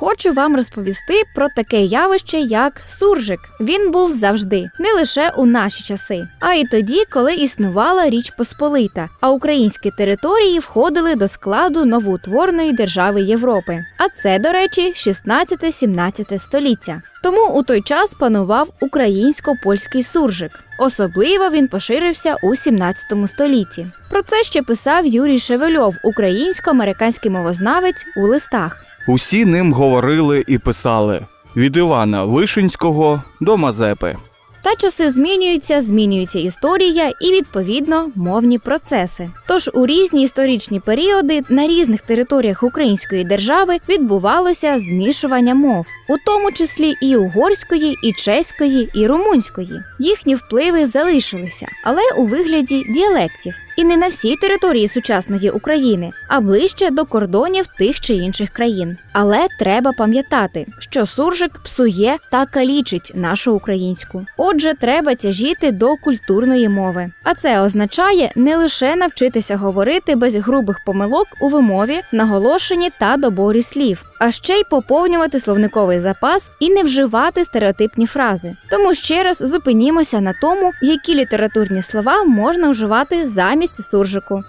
хочу вам розповісти про таке явище, як суржик. Він був завжди, не лише у наші часи, а й тоді, коли існувала Річ Посполита, а українські території входили до складу новоутвореної держави Європи. А це, до речі, 16-17 століття. Тому у той час панував українсько-польський суржик. Особливо він поширився у 17 столітті. Про це ще писав Юрій Шевельов, українсько-американський мовознавець у листах. Усі ним говорили і писали від Івана Вишинського до Мазепи. Та часи змінюються, змінюється історія і відповідно мовні процеси. Тож у різні історичні періоди на різних територіях української держави відбувалося змішування мов, у тому числі і угорської, і чеської, і румунської. Їхні впливи залишилися, але у вигляді діалектів. І не на всій території сучасної України, а ближче до кордонів тих чи інших країн. Але треба пам'ятати, що суржик псує та калічить нашу українську. Отже, треба тяжіти до культурної мови. А це означає не лише навчитися говорити без грубих помилок у вимові, наголошенні та доборі слів, а ще й поповнювати словниковий запас і не вживати стереотипні фрази. Тому ще раз зупинімося на тому, які літературні слова можна вживати замість суржику.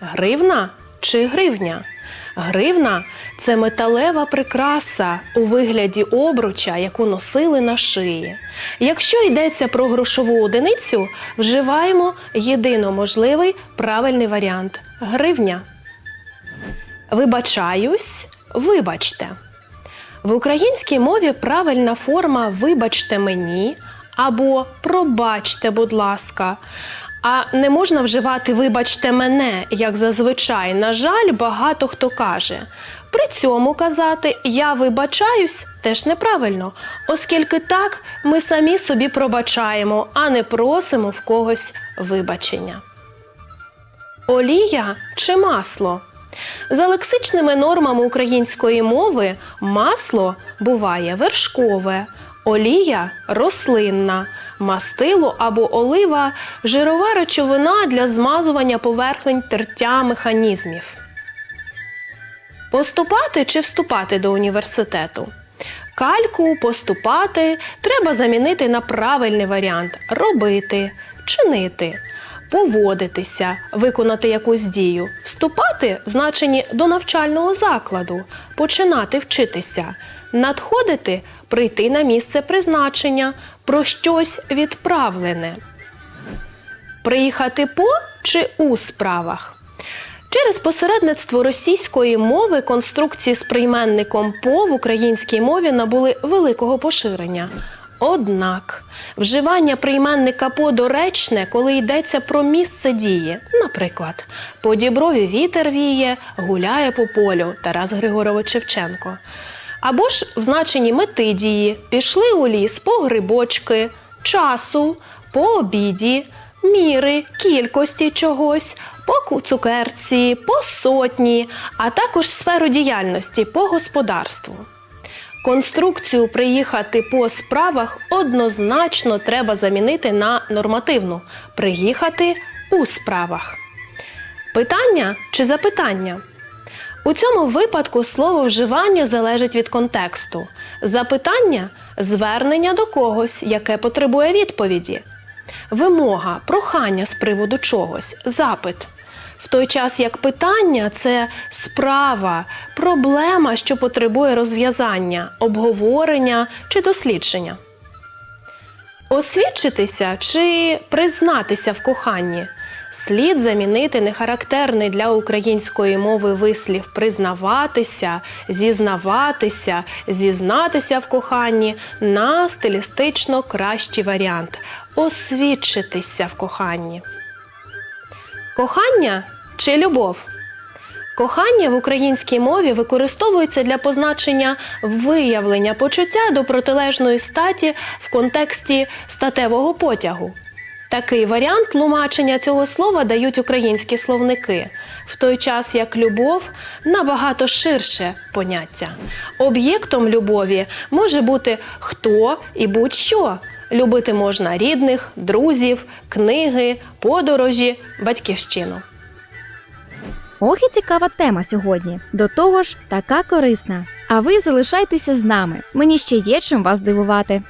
Гривна чи гривня? Гривна це металева прикраса у вигляді обруча, яку носили на шиї. Якщо йдеться про грошову одиницю, вживаємо єдино можливий правильний варіант гривня. Вибачаюсь, вибачте. В українській мові правильна форма вибачте мені або пробачте, будь ласка. А не можна вживати вибачте мене, як зазвичай, на жаль, багато хто каже. При цьому казати я вибачаюсь теж неправильно, оскільки так ми самі собі пробачаємо, а не просимо в когось вибачення. Олія чи масло? За лексичними нормами української мови масло буває вершкове, олія рослинна, мастило або олива жирова речовина для змазування поверхнень тертя механізмів. Поступати чи вступати до університету? Кальку поступати треба замінити на правильний варіант робити, чинити, поводитися, виконати якусь дію, вступати в значенні до навчального закладу, починати вчитися, надходити, прийти на місце призначення, про щось відправлене. Приїхати по чи у справах. Через посередництво російської мови конструкції з прийменником по в українській мові набули великого поширення. Однак вживання прийменника по доречне, коли йдеться про місце дії, наприклад, по діброві вітер віє, гуляє по полю Тарас Григорович Шевченко. Або ж в значенні мети дії пішли у ліс по грибочки, часу, по обіді, міри, кількості чогось, по цукерці, по сотні, а також сферу діяльності по господарству. Конструкцію приїхати по справах однозначно треба замінити на нормативну приїхати у справах. Питання чи запитання? У цьому випадку слово вживання залежить від контексту. Запитання звернення до когось, яке потребує відповіді. Вимога, прохання з приводу чогось, запит. В той час як питання це справа, проблема, що потребує розв'язання, обговорення чи дослідження. Освідчитися чи признатися в коханні слід замінити нехарактерний для української мови вислів признаватися, зізнаватися, зізнатися в коханні на стилістично кращий варіант освідчитися в коханні. Кохання чи любов? Кохання в українській мові використовується для позначення виявлення почуття до протилежної статі в контексті статевого потягу. Такий варіант тлумачення цього слова дають українські словники, в той час як любов набагато ширше поняття. Об'єктом любові може бути хто і будь-що. Любити можна рідних, друзів, книги, подорожі, батьківщину. Ох і цікава тема сьогодні. До того ж, така корисна. А ви залишайтеся з нами. Мені ще є чим вас дивувати.